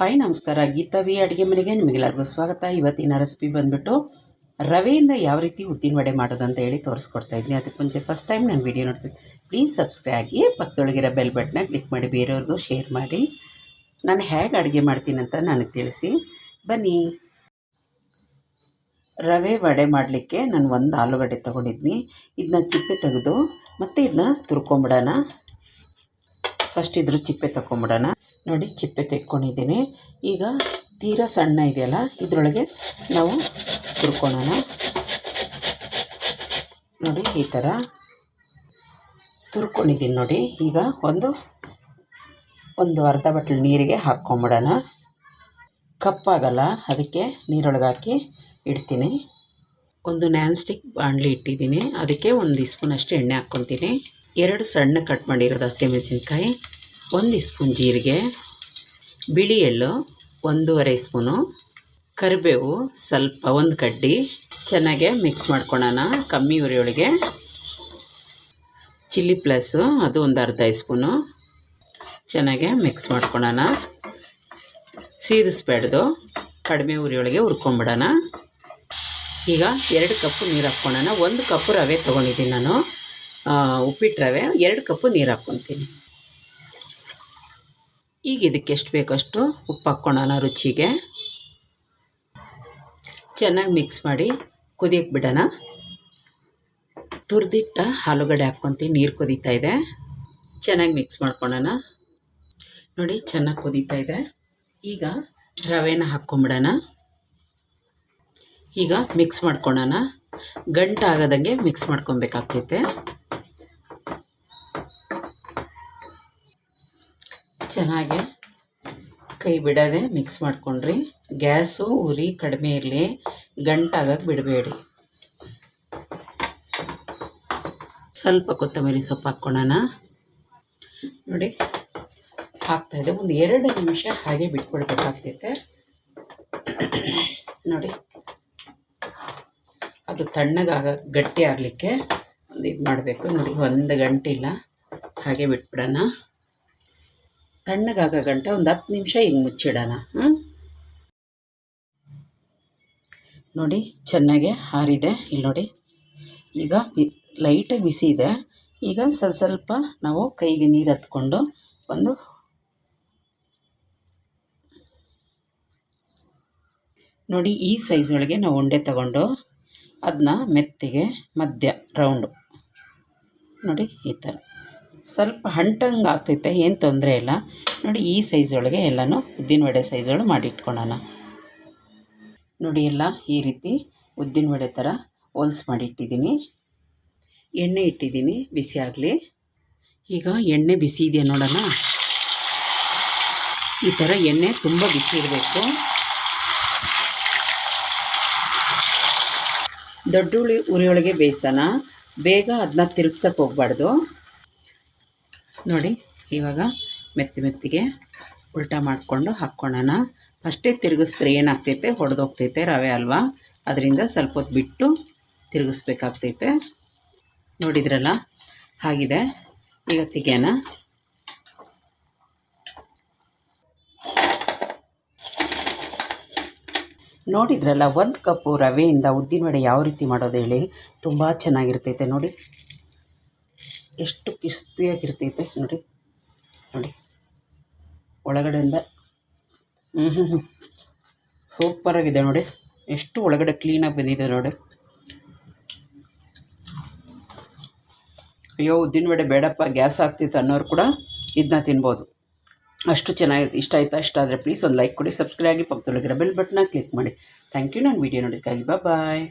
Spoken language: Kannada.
ಹಾಯ್, ನಮಸ್ಕಾರ. ಗೀತಾವಿ ಅಡುಗೆ ಮನೆಗೆ ನಿಮಗೆಲ್ಲರಿಗೂ ಸ್ವಾಗತ. ಇವತ್ತಿನ ರೆಸಿಪಿ ಬಂದುಬಿಟ್ಟು ರವೆಯಿಂದ ಯಾವ ರೀತಿ ಉದ್ದಿನ ವಡೆ ಮಾಡೋದು ಅಂತ ಹೇಳಿ ತೋರಿಸ್ಕೊಡ್ತಾ ಇದ್ದೀನಿ. ಅದಕ್ಕೆ ಮುಂಚೆ ಫಸ್ಟ್ ಟೈಮ್ ನಾನು ವೀಡಿಯೋ ನೋಡ್ತೀನಿ. ಪ್ಲೀಸ್ ಸಬ್ಸ್ಕ್ರೈಬ್ ಆಗಿ ಪಕ್ಕದೊಳಗಿರೋ ಬೆಲ್ ಬಟನ್ನ ಕ್ಲಿಕ್ ಮಾಡಿ, ಬೇರೆಯವ್ರಿಗೂ ಶೇರ್ ಮಾಡಿ. ನಾನು ಹೇಗೆ ಅಡುಗೆ ಮಾಡ್ತೀನಿ ಅಂತ ನನಗೆ ತಿಳಿಸಿ. ಬನ್ನಿ. ರವೆ ವಡೆ ಮಾಡಲಿಕ್ಕೆ ನಾನು ಒಂದು ಆಲೂಗಡ್ಡೆ ತೊಗೊಂಡಿದ್ದೀನಿ ಇದನ್ನ ಚಿಪ್ಪೆ ತೆಗೆದು ಮತ್ತು ಇದನ್ನ ತುರ್ಕೊಂಬಿಡೋಣ. ಫಸ್ಟ್ ಇದ್ರ ಚಿಪ್ಪೆ ತಗೊಂಬಿಡೋಣ. ನೋಡಿ ಚಿಪ್ಪೆ ತೆಕ್ಕೊಂಡಿದ್ದೀನಿ. ಈಗ ತೀರಾ ಸಣ್ಣ ಇದೆಯಲ್ಲ, ಇದರೊಳಗೆ ನಾವು ತುರ್ಕೊಳ್ಳೋಣ ನೋಡಿ, ಈ ಥರ ತುರ್ಕೊಂಡಿದ್ದೀನಿ ನೋಡಿ. ಈಗ ಒಂದು ಒಂದು ಅರ್ಧ ಬಟ್ಲು ನೀರಿಗೆ ಹಾಕ್ಕೊಂಬಿಡೋಣ. ಕಪ್ಪಾಗಲ್ಲ, ಅದಕ್ಕೆ ನೀರೊಳಗೆ ಹಾಕಿ ಇಡ್ತೀನಿ. ಒಂದು ನ್ಯಾನ್ ಸ್ಟಿಕ್ ಬಾಣಲಿ ಇಟ್ಟಿದ್ದೀನಿ. ಅದಕ್ಕೆ ಒಂದು ಸ್ಪೂನಷ್ಟು ಎಣ್ಣೆ ಹಾಕ್ಕೊತೀನಿ. ಎರಡು ಸಣ್ಣ ಕಟ್ ಮಾಡಿರೋದು ಹಸಿಮೆಣಸಿನ್ಕಾಯಿ. ಒಂದು ಸ್ಪೂನ್ ಜೀರಿಗೆ, ಬಿಳಿ ಎಳ್ಳು, ಒಂದೂವರೆ ಸ್ಪೂನು, ಕರಿಬೇವು, ಸ್ವಲ್ಪ ಒಂದು ಕಡ್ಡಿ, ಚೆನ್ನಾಗೆ ಮಿಕ್ಸ್ ಮಾಡ್ಕೊಳ್ಳೋಣ ಕಮ್ಮಿ ಉರಿಯೊಳಗೆ. ಚಿಲ್ಲಿ ಪ್ಲಸ್ಸು ಅದು ಒಂದು ಅರ್ಧ ಸ್ಪೂನು. ಚೆನ್ನಾಗೆ ಮಿಕ್ಸ್ ಮಾಡ್ಕೊಳ್ಳೋಣ ಸೀದಿಸ್ಬೇಡ್ದು ಕಡಿಮೆ ಉರಿಯೊಳಗೆ ಹುರ್ಕೊಂಬಿಡೋಣ. ಈಗ ಎರಡು ಕಪ್ಪು ನೀರು ಹಾಕ್ಕೊಳ್ಳೋಣ ಒಂದು ಕಪ್ಪು ರವೆ ತೊಗೊಂಡಿದ್ದೀನಿ ನಾನು. ಉಪ್ಪಿಟ್ಟು ರವೆ, ಎರಡು ಕಪ್ಪು ನೀರು ಹಾಕ್ಕೊತೀನಿ. ಈಗ ಇದಕ್ಕೆ ಎಷ್ಟು ಬೇಕಷ್ಟು ಉಪ್ಪು ಹಾಕ್ಕೊಳೋಣ ರುಚಿಗೆ. ಚೆನ್ನಾಗಿ ಮಿಕ್ಸ್ ಮಾಡಿ ಕುದಿಯಕ್ಕೆ ಬಿಡೋಣ. ತುರಿದಿಟ್ಟ ಆಲೂಗಡ್ಡೆ ಹಾಕ್ಕೊತೀನಿ, ನೀರು ಕುದೀತಾ ಇದೆ. ಚೆನ್ನಾಗಿ ಮಿಕ್ಸ್ ಮಾಡ್ಕೊಳೋಣ ನೋಡಿ, ಚೆನ್ನಾಗಿ ಕುದೀತಾ ಇದೆ. ಈಗ ರವೆನ ಹಾಕ್ಕೊಂಬಿಡೋಣ. ಈಗ ಮಿಕ್ಸ್ ಮಾಡ್ಕೊಳೋಣ ಗಂಟು ಆಗದಂಗೆ ಮಿಕ್ಸ್ ಮಾಡ್ಕೊಬೇಕಾಗ್ತೈತೆ. ಚೆನ್ನಾಗಿ ಕೈ ಬಿಡದೆ ಮಿಕ್ಸ್ ಮಾಡ್ಕೊಂಡ್ರಿ. ಗ್ಯಾಸು ಉರಿ ಕಡಿಮೆ ಇರಲಿ ಗಂಟಾಗಕ್ಕೆ ಬಿಡಬೇಡಿ. ಸ್ವಲ್ಪ ಕೊತ್ತಂಬರಿ ಸೊಪ್ಪು ಹಾಕ್ಕೊಳ್ಳೋಣ ನೋಡಿ ಹಾಕ್ತಾಯಿದ್ದೆ ಒಂದು ಎರಡು ನಿಮಿಷ ಹಾಗೆ ಬಿಟ್ಬಿಡ್ಬೇಕಾಗ್ತೈತೆ ನೋಡಿ, ಅದು ತಣ್ಣಗಾಗ ಗಟ್ಟಿ ಆಗಲಿಕ್ಕೆ ಒಂದು ಇದು ಮಾಡಬೇಕು ನೋಡಿ, ಒಂದು ಗಂಟೆ ಇಲ್ಲ ಹಾಗೆ ಬಿಟ್ಬಿಡೋಣ. ತಣ್ಣಗಾಗ ಗಂಟ ಒಂದು ಹತ್ತು ನಿಮಿಷ ಹಿಂಗೆ ಮುಚ್ಚಿಡೋಣ ನೋಡಿ, ಚೆನ್ನಾಗೆ ಹಾರಿದೆ ಇಲ್ಲಿ ನೋಡಿ. ಈಗ ಬಿ ಲೈಟಾಗಿ ಬಿಸಿ ಇದೆ. ಈಗ ಸ್ವಲ್ಪ ಸ್ವಲ್ಪ ನಾವು ಕೈಗೆ ನೀರು ಹತ್ಕೊಂಡು ಒಂದು ನೋಡಿ, ಈ ಸೈಜ್ ಒಳಗೆ ನಾವು ಉಂಡೆ ತಗೊಂಡು ಅದನ್ನ ಮೆತ್ತಿಗೆ ಮಧ್ಯ ರೌಂಡು. ನೋಡಿ, ಈ ಥರ ಸ್ವಲ್ಪ ಹಂಟಂಗೆ ಆಗ್ತೈತೆ, ಏನು ತೊಂದರೆ ಇಲ್ಲ. ನೋಡಿ, ಈ ಸೈಜ್ ಒಳಗೆ ಎಲ್ಲನೂ ಉದ್ದಿನ ವಡೆ ಸೈಜೊಳು ಒಳಗೆ ಮಾಡಿಟ್ಕೊಳೋಣ. ನೋಡಿ ಎಲ್ಲ, ಈ ರೀತಿ ಉದ್ದಿನ ವಡೆ ಥರ ಹೋಲ್ಸ್ ಮಾಡಿಟ್ಟಿದ್ದೀನಿ. ಎಣ್ಣೆ ಇಟ್ಟಿದ್ದೀನಿ, ಬಿಸಿ ಆಗಲಿ. ಈಗ ಎಣ್ಣೆ ಬಿಸಿ ಇದೆಯಾ ನೋಡೋಣ. ಈ ಥರ ಎಣ್ಣೆ ತುಂಬ ಬಿಸಿ ಇರಬೇಕು. ದೊಡ್ಡ ಉಳಿ ಉರಿಯೊಳಗೆ ಬೇಯಿಸೋಣ. ಬೇಗ ಅದನ್ನ ತಿರುಗ್ಸಕ್ಕೆ ಹೋಗ್ಬಾರ್ದು. ನೋಡಿ, ಇವಾಗ ಮೆತ್ತಿ ಮೆತ್ತಿಗೆ ಉಲ್ಟಾ ಮಾಡಿಕೊಂಡು ಹಾಕ್ಕೊಳ್ಳೋಣ ಫಸ್ಟೇ ತಿರುಗಿಸ್ದ್ರೆ ಏನಾಗ್ತೈತೆ? ಹೊಡೆದೋಗ್ತೈತೆ ರವೆ ಅಲ್ವಾ? ಅದರಿಂದ ಸ್ವಲ್ಪ ಹೊತ್ತು ಬಿಟ್ಟು ತಿರುಗಿಸ್ಬೇಕಾಗ್ತೈತೆ. ನೋಡಿದ್ರಲ್ಲ ಹಾಗಿದೆ. ಈಗ ತೆಗೆಯೋಣ. ನೋಡಿದ್ರಲ್ಲ, ಒಂದು ಕಪ್ಪು ರವೆಯಿಂದ ಉದ್ದಿನ ವಡೆ ಯಾವ ರೀತಿ ಮಾಡೋದು ಹೇಳಿ? ತುಂಬ ಚೆನ್ನಾಗಿರ್ತೈತೆ ನೋಡಿ. ಎಷ್ಟು ಕ್ರಿಸ್ಪಿಯಾಗಿರ್ತೈತೆ ನೋಡಿ ನೋಡಿ. ಒಳಗಡೆಯಿಂದ ಹ್ಞೂ ಹ್ಞೂ ಸೂಪರಾಗಿದೆ ನೋಡಿ. ಎಷ್ಟು ಒಳಗಡೆ ಕ್ಲೀನಾಗಿ ಬಂದಿದೆ ನೋಡಿ. ಅಯ್ಯೋ, ಉದ್ದಿನ ವಡೆ ಬೇಡಪ್ಪ ಗ್ಯಾಸ್ ಆಗ್ತಿತ್ತು ಅನ್ನೋರು ಕೂಡ ಇದನ್ನ ತಿನ್ಬೋದು. ಅಷ್ಟು ಚೆನ್ನಾಗಿತ್ತು ಇಷ್ಟ ಆಯ್ತಾ? ಇಷ್ಟ ಆದರೆ ಪ್ಲೀಸ್ ಒಂದು ಲೈಕ್ ಕೊಡಿ ಸಬ್ಸ್ಕ್ರೈಬ್ ಆಗಿ ಪಕ್ಕದೊಳಗಿರೋ ಬೆಲ್ ಬಟನ್ನ ಕ್ಲಿಕ್ ಮಾಡಿ. ಥ್ಯಾಂಕ್ ಯು ನಾನು ವೀಡಿಯೋ ನೋಡೋದಕ್ಕಾಗಿ ಬಾಯ್